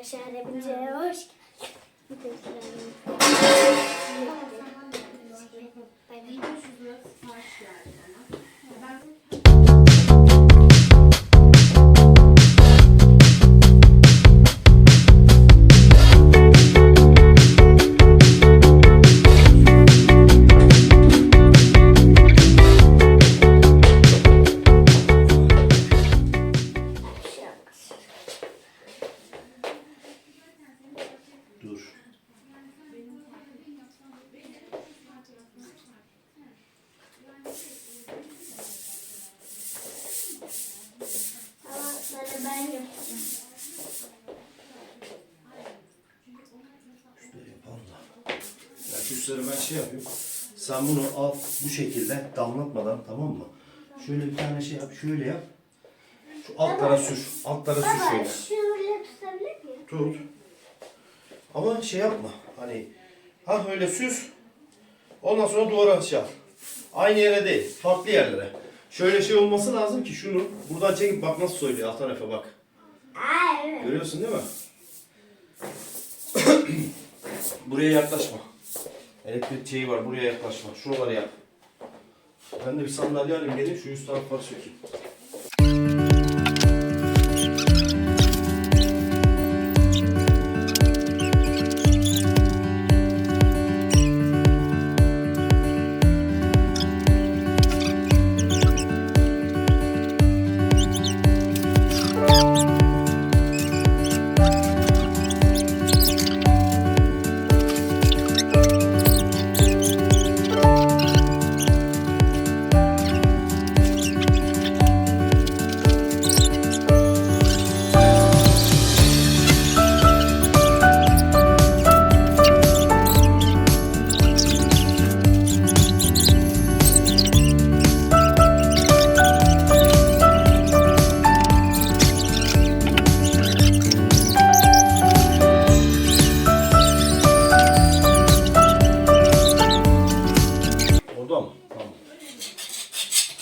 arkadaşlar hepinize hoş geldiniz. Süsleri ben şey yapayım. Sen bunu al bu şekilde damlatmadan tamam mı? Şöyle bir tane şey yap. Şöyle yap. Şu altlara sür. Altlara sür Baba şöyle. şöyle tutabilir miyim? Tut. Ama şey yapma. Hani ha öyle süs. Ondan sonra duvara şey yap. Aynı yere değil. Farklı yerlere. Şöyle şey olması lazım ki şunu buradan çekip bak nasıl söylüyor alt tarafa bak. Aa evet. Görüyorsun değil mi? Buraya yaklaşma. Elektrik şeyi var buraya yaklaşma. Şuraları yap. Ben de bir sandalye alayım gelin şu üst tarafları sökeyim.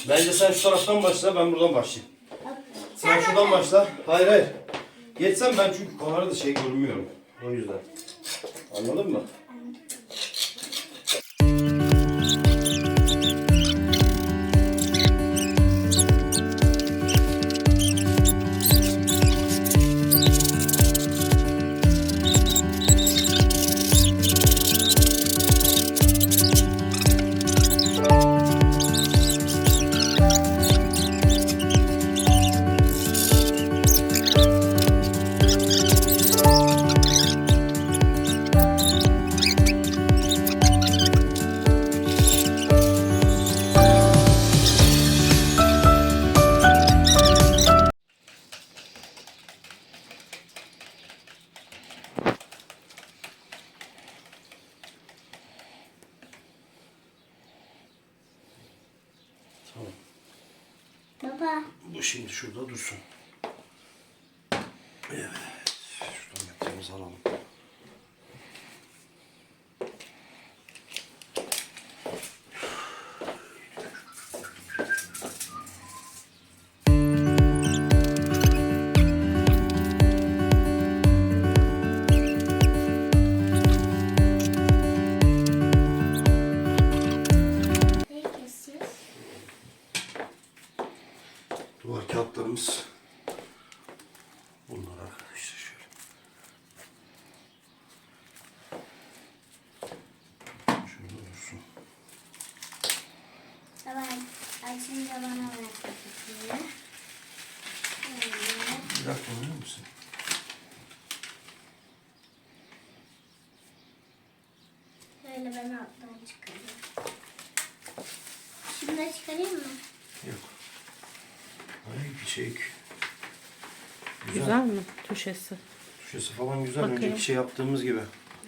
Bence sen şu taraftan başla ben buradan başlayayım. Sen şuradan başla. Hayır hayır. Geçsem ben çünkü kamerada şey görmüyorum. O yüzden. Anladın mı? Dakika verir misin? Böyle ben alttan çıkarıyorum. Şimdi çıkarayım mı? Yok. Ay bir şey. Güzel mi tuşesi? Tuşesi falan güzel. Bakayım. Önceki şey yaptığımız gibi.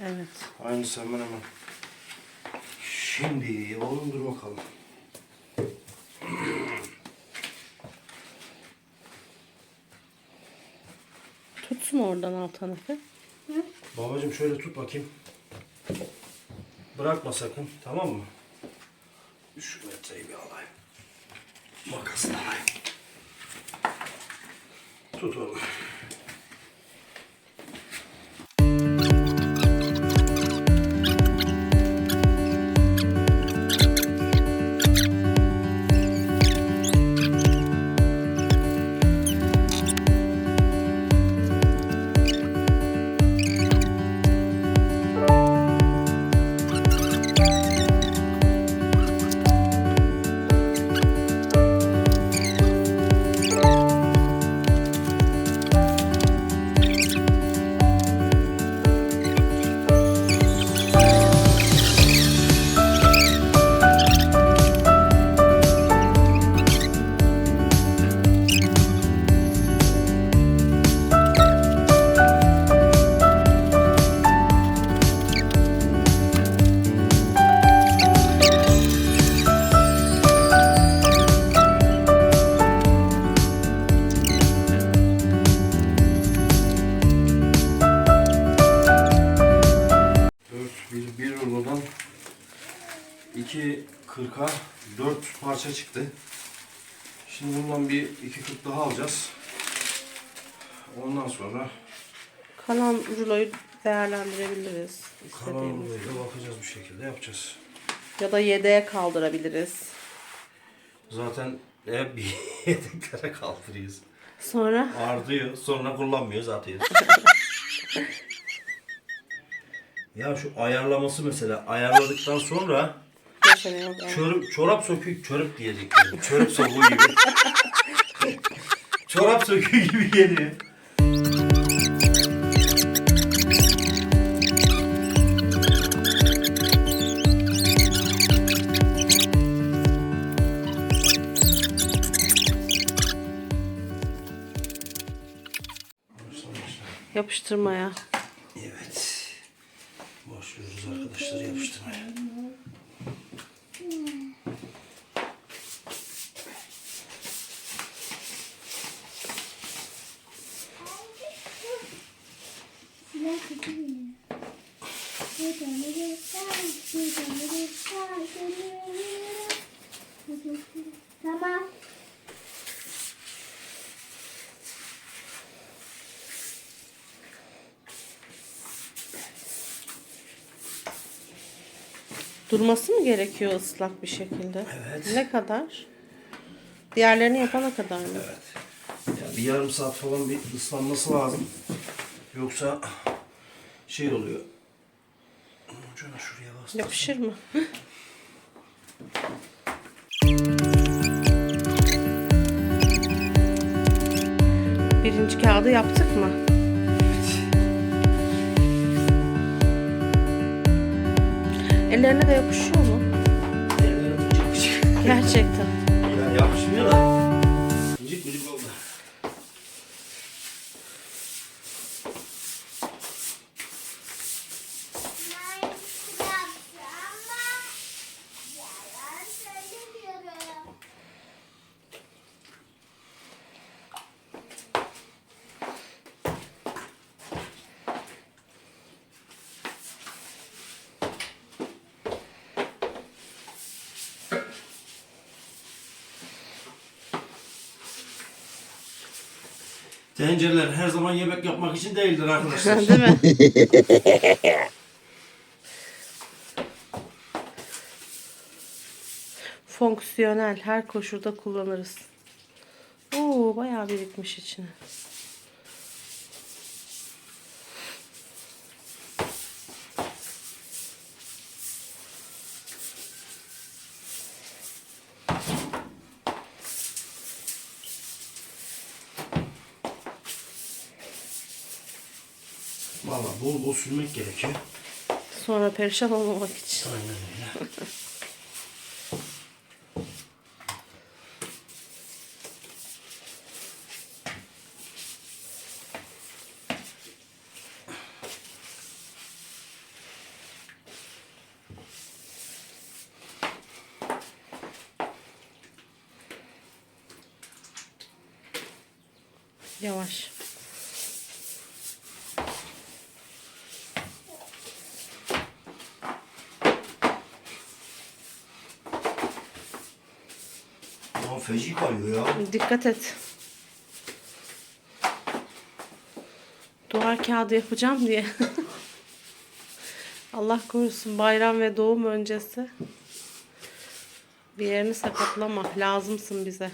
Evet. Aynısı hemen hemen. Şimdi oğlum dur bakalım. Oradan Altan Efe. Babacım şöyle tut bakayım. Bırakma sakın tamam mı? Şu metreyi bir alayım. Makasını alayım. Tut oğlum. 40'a 4 parça çıktı. Şimdi bundan bir iki 40 daha alacağız. Ondan sonra Kalan ruloyu değerlendirebiliriz. kalan istediğimiz. ruloyu da bakacağız bir şekilde yapacağız. Ya da yedeğe kaldırabiliriz. Zaten hep yedeklere kaldırıyoruz. Sonra Ardıyor. Sonra kullanmıyoruz atıyoruz. ya şu ayarlaması mesela ayarladıktan sonra mesele yok. yani. çorap, çorap sökük çorap diyecektim. Çorap sokuğu gibi. çorap söküğü gibi geliyor. Yapıştırmaya. Evet. Başlıyoruz arkadaşlar yapıştırmaya. Silah kötü mü? Bir tane de sağ, bir tane de sağ, dönüyorum. Tamam. Durması mı gerekiyor ıslak bir şekilde? Evet. Ne kadar? Diğerlerini yapana kadar mı? Evet. Ya bir yarım saat falan bir ıslanması lazım. Yoksa şey oluyor. Ucuna şuraya bastı. Yapışır mı? Birinci kağıdı yaptık mı? Ellerine de yapışıyor mu? Mıcık mıcık. Gerçekten. Ya yapışmıyor da. Tencereler her zaman yemek yapmak için değildir arkadaşlar. Değil mi? Fonksiyonel. Her koşulda kullanırız. Oo, bayağı birikmiş içine. Valla bol bol sürmek gerekiyor. Sonra perişan olmamak için. Aynen öyle. Yavaş. Feci kayıyor ya. Dikkat et. Duvar kağıdı yapacağım diye. Allah korusun bayram ve doğum öncesi. Bir yerini sakatlama. Lazımsın bize.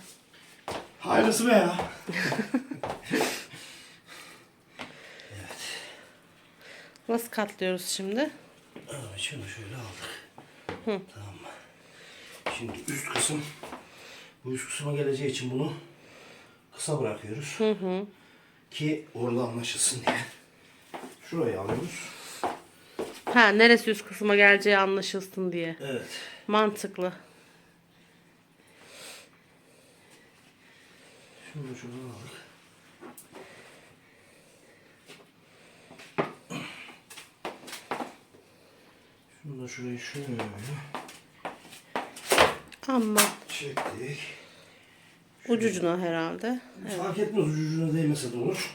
Hayırlısı be ya. Nasıl katlıyoruz şimdi? Evet, şunu şöyle aldık. Tamam mı? Şimdi üst kısım bu üst kısma geleceği için bunu kısa bırakıyoruz. Ki orada anlaşılsın diye. Şurayı alıyoruz. Ha neresi üst kısma geleceği anlaşılsın diye. Evet. Mantıklı. Şunu da şuradan aldık. Şunu da şurayı şöyle Ama çektik. ucucuna herhalde. Fark etmez ucuna değmese de olur.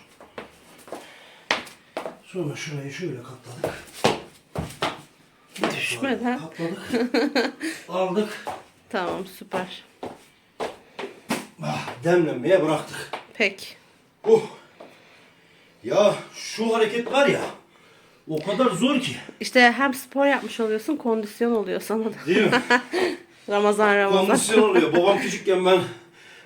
Sonra şurayı şöyle katladık. Düşmeden. Katladık. Aldık. Tamam süper. Ah, demlenmeye bıraktık. Pek. Oh. Ya şu hareket var ya. O kadar zor ki. İşte hem spor yapmış oluyorsun, kondisyon oluyor sana da. Değil mi? Ramazan Ramazan. Kondisyon oluyor. Babam küçükken ben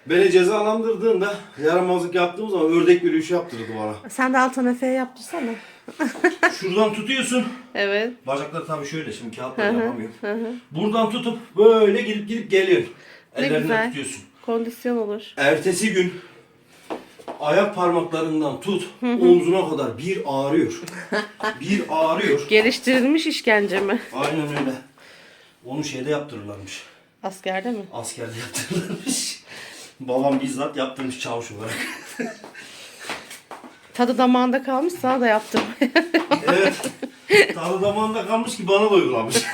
beni cezalandırdığında yaramazlık yaptığım zaman ördek yürüyüşü yaptırdı bana. Sen de Altan Efe'ye yaptırsana. Şuradan tutuyorsun. Evet. Bacakları tabii şöyle şimdi kağıtla yapamıyorum. Buradan tutup böyle gidip gidip geliyorsun. Ne Ellerine güzel. tutuyorsun. Kondisyon olur. Ertesi gün ayak parmaklarından tut omzuna kadar bir ağrıyor. bir ağrıyor. Geliştirilmiş işkence mi? Aynen öyle. Onu şeyde yaptırırlarmış. Askerde mi? Askerde yaptırırlarmış. Babam bizzat yaptırmış çavuş olarak. Tadı damağında kalmış sana da yaptırmaya. evet. Tadı damağında kalmış ki bana da uygulamış.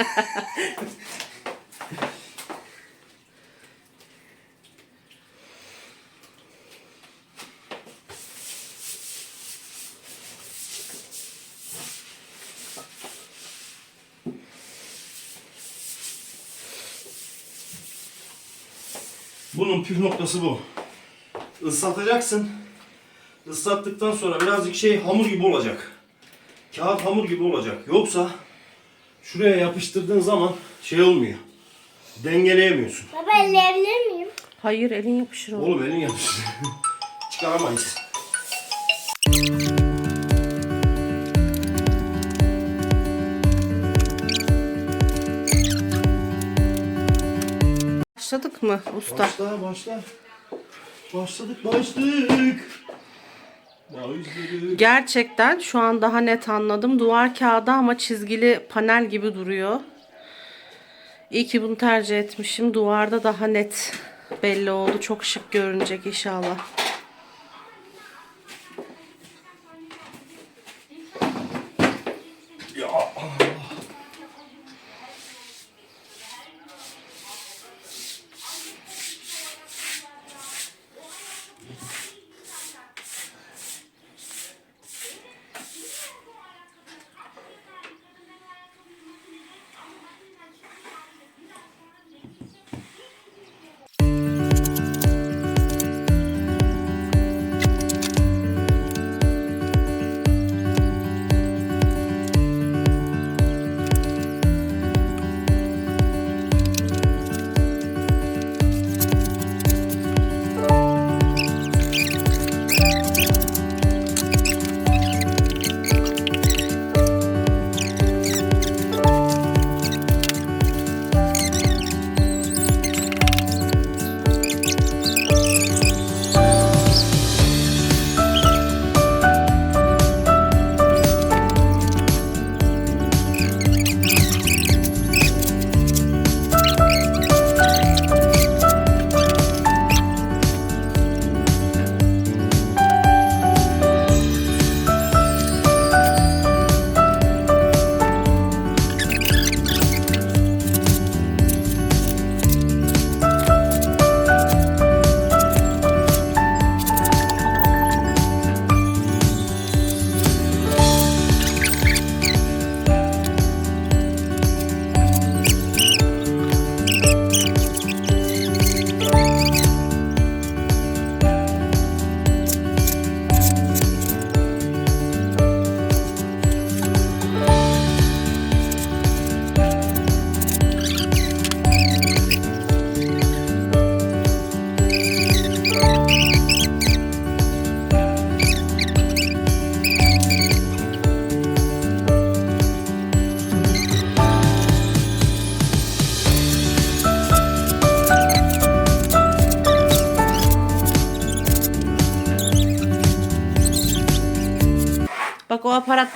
Bunun püf noktası bu. Islatacaksın. Islattıktan sonra birazcık şey hamur gibi olacak. Kağıt hamur gibi olacak. Yoksa şuraya yapıştırdığın zaman şey olmuyor. Dengeleyemiyorsun. Baba elleyebilir miyim? Hayır elin yapışır oğlum. Oğlum elin yapıştı. Çıkaramayız. Başladık mı usta? Başla başla. Başladık başladık. Başladık. Gerçekten şu an daha net anladım. Duvar kağıdı ama çizgili panel gibi duruyor. İyi ki bunu tercih etmişim. Duvarda daha net belli oldu. Çok şık görünecek inşallah.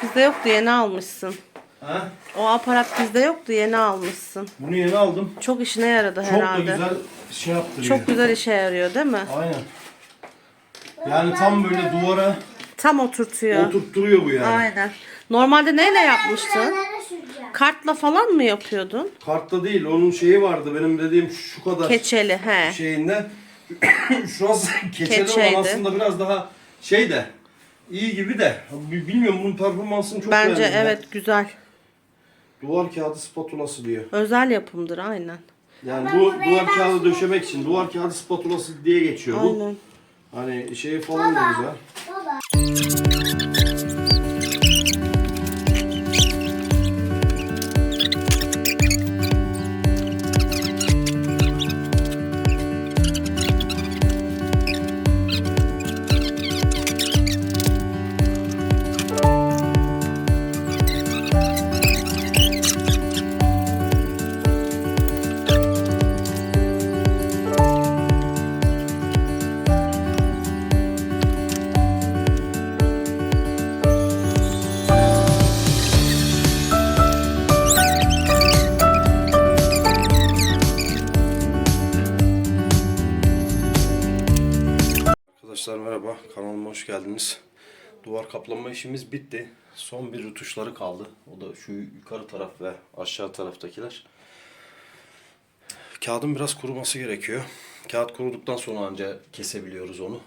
Bizde yoktu yeni almışsın. Ha? O aparat bizde yoktu yeni almışsın. Bunu yeni aldım. Çok işine yaradı Çok herhalde. da güzel şey yaptırıyor. Çok güzel işe yarıyor değil mi? Aynen. Yani tam böyle duvara Tam oturtuyor. oturtturuyor bu yani. Aynen. Normalde neyle yapmıştın? Kartla falan mı yapıyordun? Kartta değil onun şeyi vardı benim dediğim şu kadar Keçeli he. şeyinde. Şurası keçeli Keçeydi. olan aslında biraz daha şey de iyi gibi de Bi- bilmiyorum bunun performansını çok Bence beğendim ben. evet güzel. Duvar kağıdı spatulası diyor. Özel yapımdır aynen. Yani Ben bu duvar kağıdı döşemek için duvar kağıdı spatulası diye geçiyor bu. Aynen. Hani şey falan da güzel. Baba. Arkadaşlar merhaba, kanalıma hoş geldiniz. Duvar kaplama işimiz bitti. Son bir rutuşları kaldı. O da şu yukarı taraf ve aşağı taraftakiler. Kağıdın biraz kuruması gerekiyor. Kağıt kuruduktan sonra anca kesebiliyoruz onu.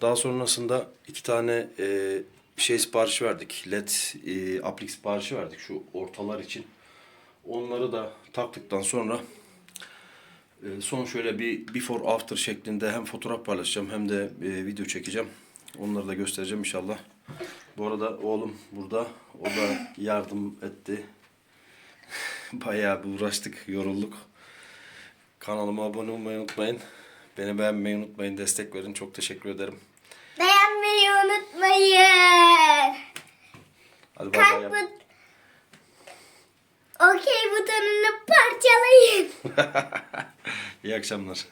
Daha sonrasında iki tane e, şey sipariş verdik. LED e, aplik siparişi verdik şu ortalar için. Onları da taktıktan sonra Son şöyle bir before after şeklinde hem fotoğraf paylaşacağım hem de e, video çekeceğim. Onları da göstereceğim inşallah. Bu arada oğlum burada. O da yardım etti. Bayağı bir uğraştık, yorulduk. Kanalıma abone olmayı unutmayın. Beni beğenmeyi unutmayın, destek verin. Çok teşekkür ederim. Beğenmeyi unutmayın. Hadi bay bay. Yap. Okey butonunu parçalayın. İyi akşamlar.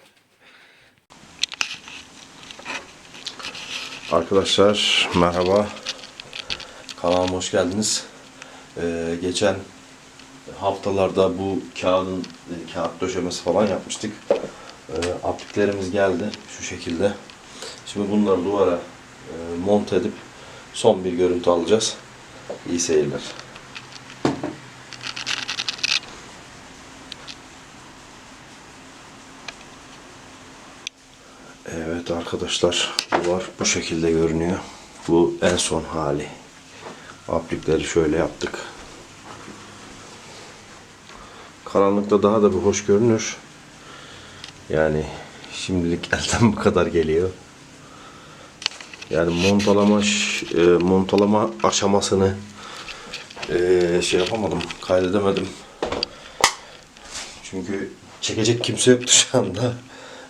Arkadaşlar merhaba. Kanalıma hoş geldiniz. Ee, geçen haftalarda bu kağıdın e, kağıt döşemesi falan yapmıştık. Ee, apliklerimiz geldi şu şekilde. Şimdi bunları duvara e, monte edip son bir görüntü alacağız. İyi seyirler. Evet arkadaşlar duvar bu şekilde görünüyor. Bu en son hali. Aplikleri şöyle yaptık. Karanlıkta daha da bir hoş görünür. Yani şimdilik elden bu kadar geliyor. Yani montalama e, montalama aşamasını e, şey yapamadım, kaydedemedim. Çünkü çekecek kimse yoktu şu anda.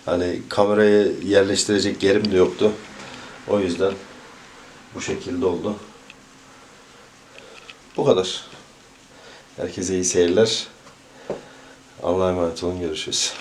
Hani kamerayı yerleştirecek yerim de yoktu. O yüzden bu şekilde oldu. Bu kadar. Herkese iyi seyirler. Allah'a emanet olun. Görüşürüz.